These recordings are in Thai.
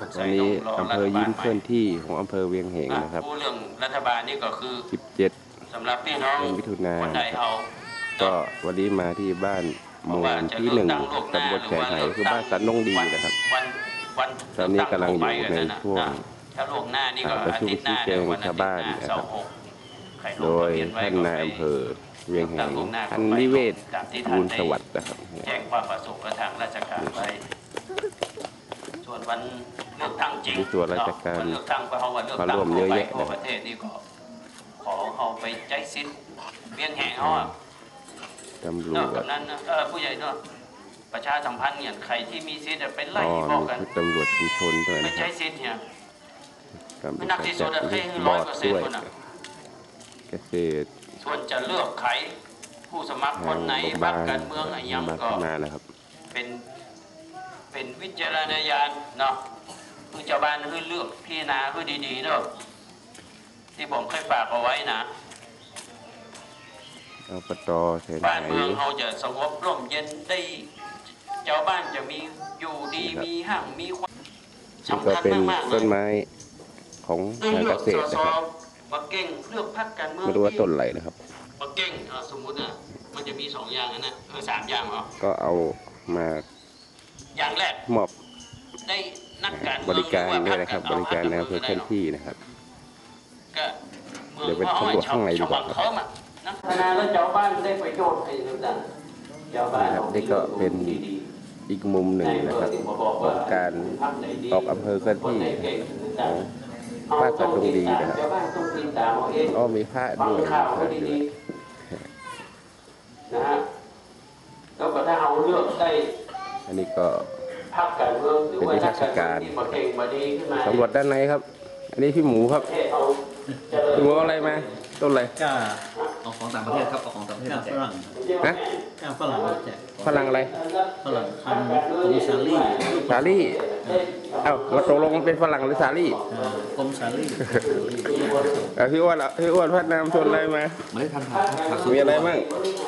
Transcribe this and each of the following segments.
วันนี้อำเภอยิ้มเคลื่อนที่ของอำเภอเวียงเหงนะครับผู้เรื่องรัฐบาลนี่ก็คือ 17สำหรับพี่น้องเดือนมิถุนาคนใดเอาก็วันนี้มาที่บ้านหมู่ที่หนึ่งตำบลแสนไหคือบ้านสันนงดีนะครับวันวันตอนนี้กำลังอยู่ในช่วงถ้าล่วงหน้านี่ก็อ่าประชุมอาทิตย์หน้าชี้แจงเดี๋ยววันอาทิตย์ชาวบ้านหนะครับเสาร์หกใครลงโดยทะเบีนไว้ท่านก็นายไปอำเภอเวียงเหงท่านนิเวศบุญสวัสดิ์นะครับแจ้งความประสงค์กับทางราชการไว้ส่วนวันเลือกตั้งจ ริงมีส่วนราชการวันเลือกตั้งก็เขาว่าเลือกมาตั้งร่วมเยอะแยะทั่วนะครับประเทศนี่ก็ขอเขาไปใจสิ้นเวียงแหงเขาอะตำรนวอกจจากนั้นนะเออผู้ใหญ่เนาะประชาสัมพันธ์เนี่ยใครที่มีสิทธิ์อะไปไล่อ๋อบอกมีกันชุดตำรวจชุมชนด้วยไม่นะคใช้รับสิทธิ์เนี่ยกำไม่ลันังกที่จัสุดดอะให้บร้ออยร์ดเปอร์เซ็นด้ต์วยคนอะเกษตรส่วนจะเลือกใครผู้สมัครคนไหนโรงพยาพรรบาคลการเมืองอะไรยังมาก็พัฒนานะครับเป็นเป็นวิจารณญาณเนาะ คือเจ้าบ้านคือเลือกพี่นาคือดีๆเนาะที่ผมเคยฝากเอาไว้นะอบตแสนบ้านไหเมืองเราจะสงบร่มเย็นได้เจ้าบ้านจะมีอยู่ดีมีห้างมีความนี่สำก็คัญเป็นมากๆเลต้ยนไม้ของทางเลืเกอกษสตรสนะครับมาเก่งเลือกพรรคการเมืองไม่รู้ว่าต้นอะไรนะครับมาเก่งอะสมมุติอะมันจะมีสองอย่างนะนะเออสามอย่างเหรอก็เอามาอย่างแรกมอบได้นักการ บเมืองริการหอด้วยว่านะครับพบคริการในพอำเภอเคลื่อนที่นะครับก็มืองเดี๋ยวไปสำรวจข้างในดีกว่าชวบ้นเขาอะนะพัฒนาแล้วเจ้าบ้านได้ประโยชน์ให้เรื่องนั้นเจ้าบ้านนะครับนี่ก็เป็นอีกมุมหนึ่งนะครับของการออกอำเภอเคลื่อนที่ของบ้านสันดงดีนะครับเจ้าบ้านต้องติดตามเอาเองอ๋อมีพระฟังด้วยข่าวพให้ระด้วดียๆนะฮะแล้วก็ถ้าเอาเลือกได้อันนี้ก็พรรคการ เมืองหรือว่าเป็นนิทรรศการที่มาเก่งมาดีขึ้นมาสำรวจด้านในครับ อันนี้พี่หมูครับประเทศเอาเจริญพี่หมูเอาอะไรมาต้นอะไรก็เอาของต่างประเทศครับเอาของต่างประเทศมาแจกฝรั่งนะแก้วฝรั่งมาแจกฝรั่งอะไรฝรั่งพันธุ์กรมซาลี่สาลี่เอ้ามาตกลงมันเป็นฝรั่งหรือสาลี่เอ่อกรมซาลี่เอ่อพี่อ้วนเอาพี่อ้วนพัฒนามชนอะไรมาเมล็ดพันธุ์ผักครับผักสวนมีอะไรบ้าง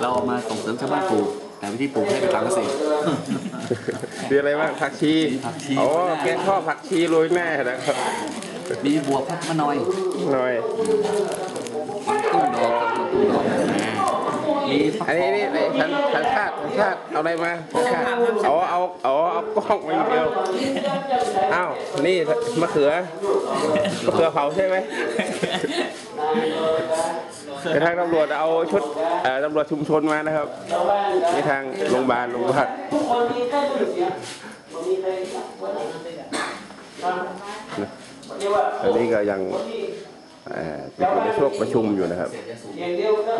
เราเอามาส่งเสริมชาวบ้านปลูก แต่วิธีปลูกให้เป็นทางเกษตร มีอะไรบ้างผักชีผักชีโอ้แกงทอดผักชีโรยแน่นะครับมีบวบพักมะนอยหน่อยมันตุ้งดอกครับมันตุ้งดอกอ่ามีฟักอันนี้นี่ไอ้ทันทันชาติทันชาติเอาอะไรมาทันชาติเอาเอาเอาเอากล้องมาอย่างเดียวอ้าวนี่มะเขือมะเขือเผาใช่ไหม แต่ทางตำรวจเอาชุดเอ่อตำรวจชุมชนมานะครับนี่ทางโรงพยาบาลโรงพยาบาลคนมีแค่หนึ่งเนี่ยคนมีใครวันไหนวันนี้ว่าอันนี้ก็ยังเอ่อเป็นอยู่ในช่วงประชุมอยู่นะครับอย่างเดียวก็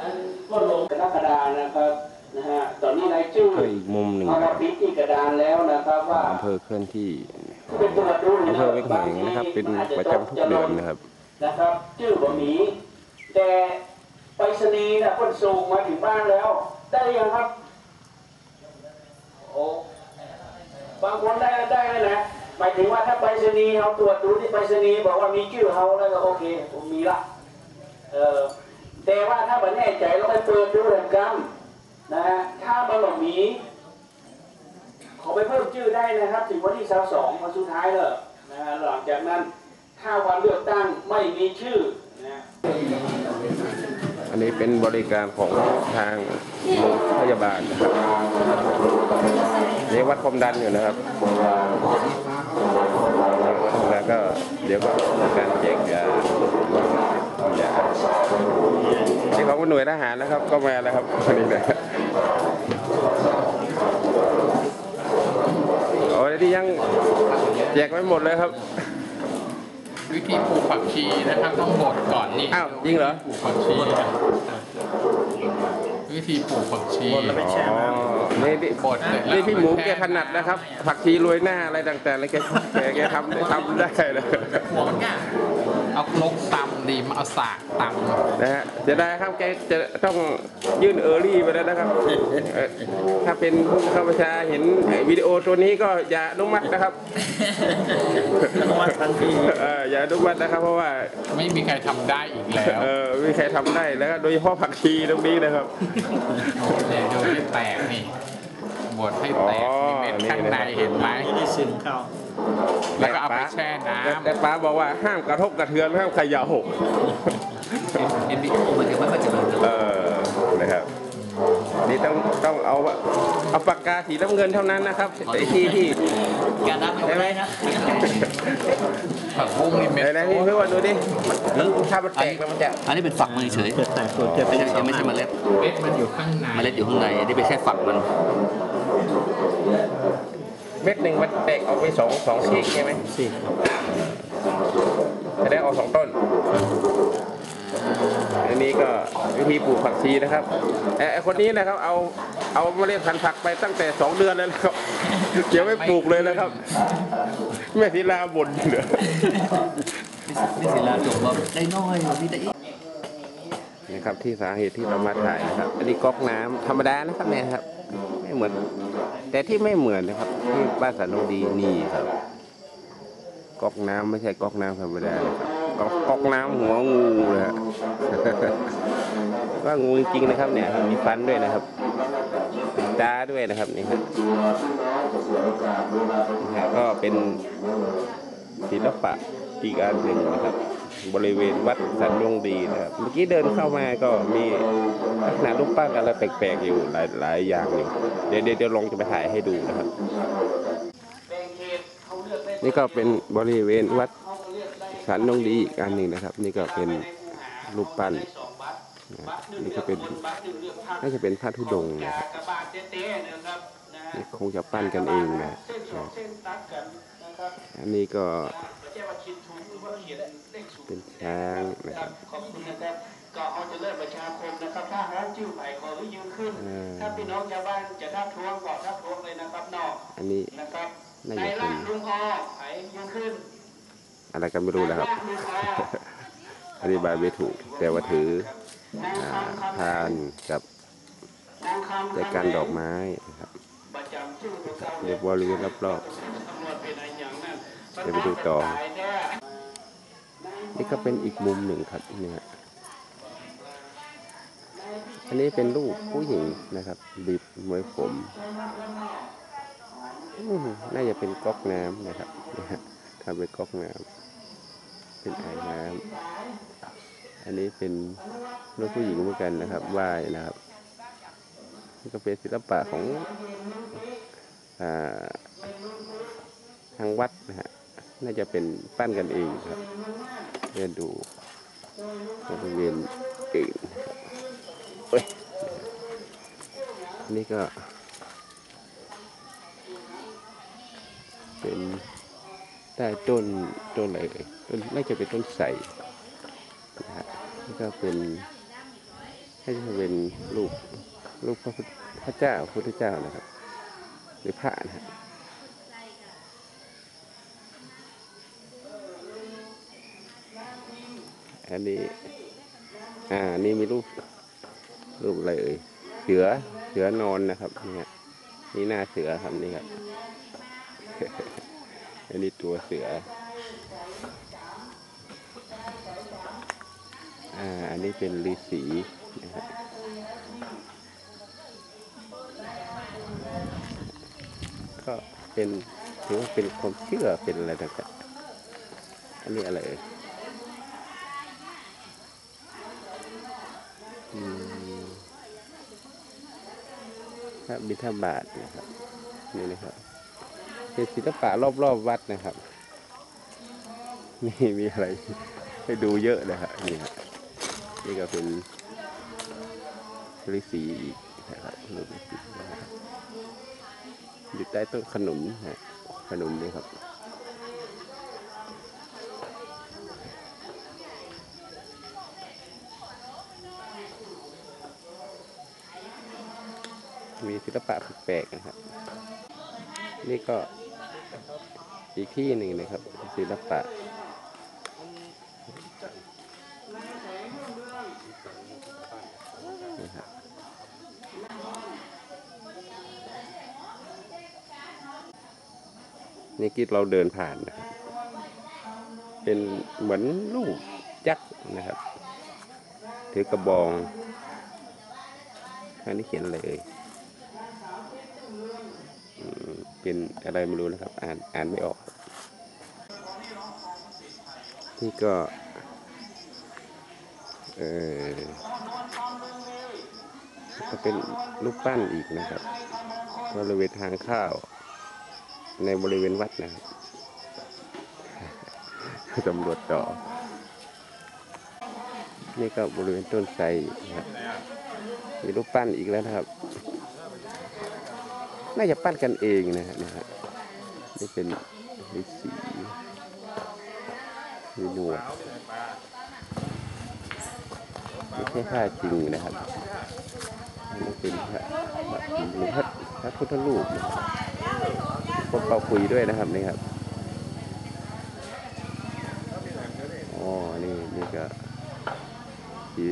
อันก็ลงกรกฎานะครับนะฮะตอนนี้รายชื่อก็อีกมุมหนึ่งเอานะคมารับปิดที่กระดานแล้วนะครับขอว่างอำเภอเคลื่อนที่เป็นตัวดูอำเภอเวงเหงนะครับ เป็นประจำทุกเดือนนะครับ นะครับชื่อบะหมี่แต่ไปรษณีย์นะคนส่งมาถึงบ้านแล้ว ได้ยังครับโอ้บางคนได้ได้แล้วนะหมายถึงว่าถ้าไปรษณีย์เขาตรวจดูที่ไปรษณีย์บอกว่ามีชื่อเขาแล้วก็โอเคผมมีละเออแต่ว่าถ้ามันแน่ใจเราไปเปิดดูแหล่งกรรมนะฮะถ้ามันแบบมีขอไปเพิ่มชื่อได้นะครับ ถึงวันที่สองวันสุดท้ายเลยนะฮะหลังจากนั้น ถ้าวันเลือกตั้งไม่มีชื่อนะอันนี้เป็นบริการของทางโรงพยาบาลนะครับนี่วัดความดันอยู่นะครับแล้วก็เดี๋ยวก็การแจกยายาที่ของหน่วยทหารนะครับ ก็มาแล้วครับวันนี้นะโอ้ยที่ยังแจกไม่หมดเลยครับ วิธีปลูกผักชีนะครับต้องบดก่อนนี่อ้าวจริงเหรอ ปลูกผักชีนะวิธีปลูกผักชีอ๋อนี่นี่บดเสร็จแล้วนี่พี่หมูเอาไปแกแช่ถนัดนะครับ ผักชีโรยหน้าอะไรต่างๆแล้วแกแกแกทำทำได้เลย หัวมันง่าย เอาครกตำดีมาเอาสากตำนะฮะจะได้ครับแกจะต้องยื่นเออร์ลี่ไปแล้วนะครับเอ่อถ้าเป็นผู้ข้าราชการเห็นวิดีโอตัวนี้ก็อย่าอนุมัตินะครับอนุมัติทันที เอออย่าอนุมัตินะครับ เพราะว่า ไม่มีใครทำได้อีกแล้วเออไม่มีใครทำได้แล้วก็โดยเฉพาะผักชีตรงนี้นะครับ เนี่ยดูที่แตกนี่บบ ดให้แตกอ๋อมีเม็ดข้างในนี่นะครับเห็นไหมไม่ได้ซึมเข้าแล้วก็เอาไปแช่น้แต่แต่ป้าบอกว่าห้ามกระทบกระเทือนห้ามเขย่าเอ็นบีมันจะไม่ค่อยเจริญเออนะครับนี่ต้องต้องเอาเอาปากกาสีน้ำเงินเท่านั้นนะครับไอ้ที่ที่การน้ำไม่ได้นะำผักบุ้งนี่เม็ดไหนๆพี่เพื่อนดูดิมันถ้ามันแตกแล้วมันจะอันนี้เป็นฝักมันเฉยเกิดแตกตัวจะไม่เป็นใช่ยังไม่ใช่เมล็ดเม็ดมันอยู่ข้างในเมล็ดอยู่ข้างในอันนี้เป็นแค่ฝักมัน เม็ดหนึ่งมันแตกออกไปสองสองซีกใช่ไหมสิจะได้ออกสองต้น อันนี้ก็วิธีปลูกผักชีนะครับไอ้ไอ้คนนี้นะครับ เอาเอาเมล็ดพันธุ์ผักไปตั้งแต่สองเดือนแล้วนะครับเดี๋ยวไม่ปลูกเลยนะครับ แม่ศิลาบ่นเหลือนี่ศิลาจบว่าได้น้อยมีแต่อีกนะครับที่สาเหตุที่เรามาถ่ายนะครับ อันนี้ก๊อกน้ำธรรมดานะครับเนี่ยครับ ไม่เหมือน แต่ที่ไม่เหมือนนะครับที่บ้านสันนดีนี่ครับก๊อกน้ำไม่ใช่ก๊อกน้ำธรรมดานะครับก๊อกก๊อกน้ำหัวงูเลยฮะว่างูจริงๆนะครับ เนี่ยมีฟันด้วยนะครับตาด้วยนะครับนี่ครับนี่ฮะก็เป็นศิลปะอีกอันหนึ่งนะครับ บริเวณวัดสันยงดีนะครับเมื่อกี้เดินเข้ามาก็มีลักษณะรูปปั้นอะไรแปลกๆอยู่หลายหลายอย่างอยู่เดี๋ยวเดี๋ยวลองจะไปถ่ายให้ดูนะครับ นี่ก็เป็นบริเวณวัดสันยงดีอีกอันหนึ่งนะครับ นี่ก็เป็นรูปปั้นนี่ก็เป็นน่าจะเป็นพระธุดงนะครับนี่คงจะปั้นกันเองนะเส้นสองเส้นตัดกันนะครับอันนี้ก็ เลขศูนย์เป็นช้างนะคครัรับบขอบคุณนะครับก็เอาเจะเลิศประชาคมนะครับถ้าห้องจิ้วไผ่ขอให้ยืนขึ้นอ่าถ้าพี่น้องชาวบ้านจะทักท้วงก็ทักท้วงเลยนะครับนอกอันนี้นะครับน่าในจะเป็นละลุงอไผ่ยืนขึ้น อะไรกันไม่รู้นะครับในละลุงออธิบายไม่ถูก แต่ว่าถือนางอ่าคำคำพานกับนางคำใจกันดอกไม้นะครับประจำชื่อของเขาเรียกบริเวณรอบตำรวจเป็นอะไรอย่างนั้นเดี๋ยวไปดูต่อตายแนี่ก็เป็นอีกมุมหนึ่งครับนี่ฮะอันนี้เป็นรูปผู้หญิงนะครับ บีบมวยผม น่าจะเป็นก๊อกน้ำนะครับนะฮะทำเป็นก๊อกน้ำเป็นไอ่น้ำอันนี้เป็นรูปผู้หญิงเหมือนกันนะครับว่ายนะครับนี่ก็เป็นศิลปะของอทางวัดนะฮะน่าจะเป็นปั้นกันเองครับ เดินดูบริเวณอื่นนี่ก็ เป็นใต้ต้นต้นอะไรต้นน่าจะเป็นต้นไทรนะฮะนี่ก็เป็นน่าจะเป็นรูปรูปพระพุทธพระเจ้าพุทธเจ้านะครับ หรือพระนะฮะ อันนี้ อ่า นี่มีรูป รูปอะไรเอ่ย เสือ เสือนอนนะครับเนี่ยนี่หน้าเสือครับนี่ครับ อันนี้ตัวเสือ อ่า อันนี้เป็นฤาษีนะครับก็เป็นถือว่าเป็นความเชื่อเป็นอะไรต่างๆอันนี้อะไรเอ่ยอืม พระบิณฑบาตนะครับนี่นะครับเป็นศิลปะรอบๆวัดนะครับนี่มีอะไรให้ดูเยอะเลยครับนี่ครับนี่ก็เป็นฤาษีอีกนะครับรูปฤาษีนะครับอยู่ใต้ต้นขนุนฮะขนุนนี่ครับ มีศิลปะแปลกๆนะครับ นี่ก็อีกที่หนึ่งนะครับ ศิลปะนะครับนี่กิดเราเดินผ่านนะครับ เป็นเหมือนลูกยักษ์นะครับ ถือกระบอง อันนี้เขียนอะไรเอ่ย เป็นอะไรไม่รู้นะครับ อ่านอ่านไม่ออก นี่ก็ เออก็เป็นรูปปั้นอีกนะครับบริเวณทางเข้าวในบริเวณวัดนะครับตำรวจต่อ นี่ก็บริเวณต้นไทรนะครับมีรูปปั้นอีกแล้วนะครับ น่าจะปั้นกันเองนะฮะนะฮะนี่เป็นฤาษีมีหนวดไม่ใช่ผ้าจริงนะครับนี่เป็นพระหลวงพระพระพุทธรูปนะครับคนเป่าคุยด้วยนะครับนี่ครับอ๋อนี่นี่ก็สี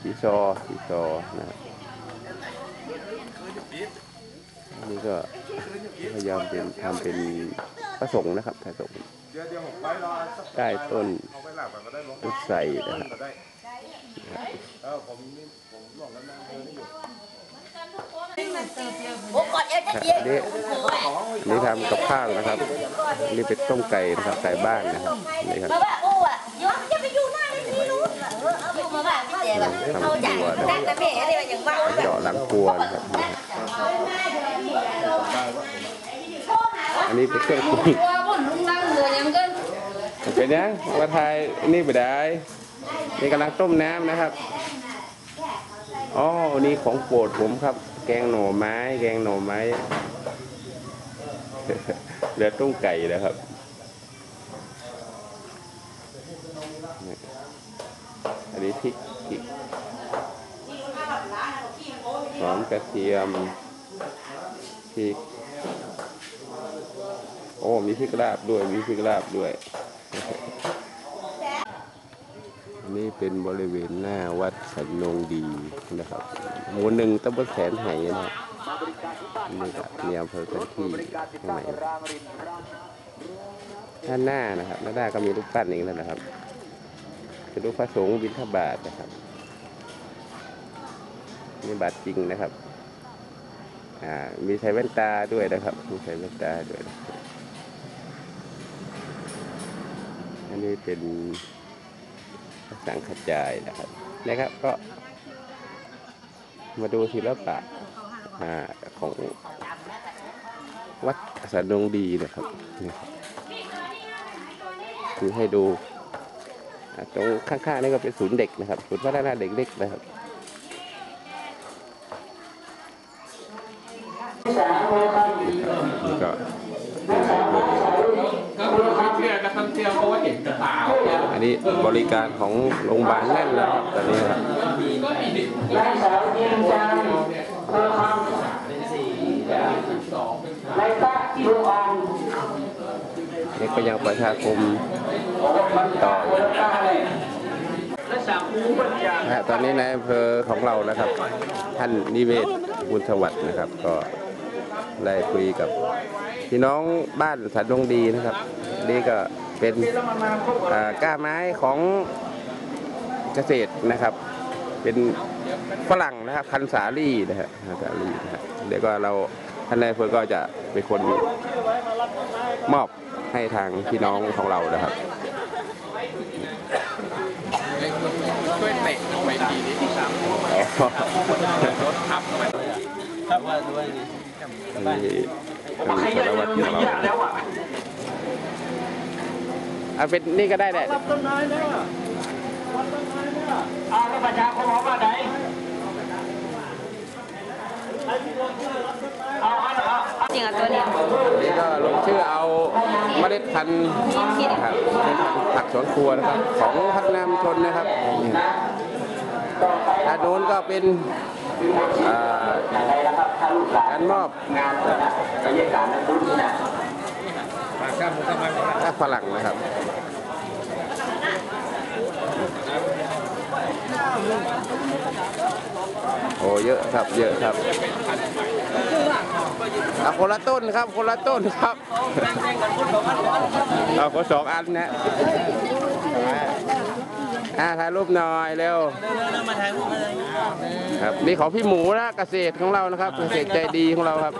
สีซอสีซอนะครับ นี่ก็พยายามเป็นทำเป็นพระสงฆ์นะครับพระสงฆ์ใต้ต้นต้นไทรนะครับโอ้กอดเอวจะครับนอันนี้อันนี้ทำกับข้าวนะครับ นี่เป็นต้มไก่นะครับไก่บ้านนะครับนี่ครับที่นู้นอยู่มาว่าพี่เจ๊แบบเอาจากด้านะเมอะไรอย่างว่าเจาะหลังครัวนะครับ อันนี้เป็นเครื่องปรุงตัวบนลุงนั่งเลยยังก็เป็นยังมาทยนี่ไปได้นี่กำลังต้มน้ำนะครับอ๋อนี่ของโปรดผมครับ แกงหน่อไม้ แกงหน่อไม้เหลือต้มไก่นะครับอันนี้พริกพริกหอมกระเทียมพริก โอ้มีพริกลาบด้วยมีพริกลาบด้วยนนี้เป็นบริเวณหน้าวัดสันนงดีนะครับหมู่หนึ่งตำบลแสนไหนะครับนี่ครับในอำเภอกันที่ข้างในด้านหน้านะครับด้านหน้าก็มีรูปปั้นอีกแล้วนะครับเป็นรูปพระสงฆ์บิณฑบาตนะครับนี่บาทจริงนะครับอ่ามีใส่แว่นตาด้วยนะครับมีใส่แว่นตาด้วยนะครับอั นี้เป็นสังขจายนะครับนะครับก็ มาดูศิลปะอของวัดสันดงดีนะครับนี่ครับคือให้ดูตรงข้างๆนี่ก็เป็นศูนย์เด็กนะครับศูนย์พัฒนาเด็กเล็กนะครับ นนี้บริการของโรงพยาบาลแน่นแล้วครับตอนนี้ครับนางสาวเทียนจันทร์เพื่อคสองเป็นำในตะที่ดวงอ่อนนี่ก็ยังประชาคมต่อนะตอนนี้นายอำเภอของเรานะครับ ท่านนิเวศบุญสวัสดิ์นะครับ ก็ได้คุยกับพี่น้องบ้านสันดงดีนะครับ นี่ก็ เป็นอ่ากล้าไม้ของเกษตรนะครับ เป็นฝรั่งนะครับพันธุ์สาลี่นะฮะพันธุ์สาลี่นะฮะเดี๋ยวก็เราท่านนายอำเภอก็จะเป็นคนมอบให้ทางพี่น้องของเรานะครับช่วยเตะไปทีนี้ที่สามรถทับไปครับว่าด้วยนี่นี่เป็นสารวัตรของเราแล้วอะ เอาเป็นนี่ก็ได้แหละเอาแล้วประชาคมของว่าไหนเอาเอาเอาจริงอะตัวเนี้ยนี่ก็ลงชื่อเอาเมล็ดพันธุ์นะครับเมล็ดพันธุ์ผักสวนครัวนะครับ ของพัฒนามชนนะครับนี่ด้านโน้นก็เป็นอ่าการมอบงานนะบรรยากาศนั้นรู้ที่นะถ้าฝรั่งนะครับ โอ้เยอะครับเยอะครับเอาคนละต้นครับคนละต้นครับเอาคนสองอันนะอ่าถ่ายรูปหน่อยเร็วมาถ่ายรูปอะไรครับนี่ของพี่หมูนะเกษตรของเรานะครับ เกษตรใจดีของเราครับ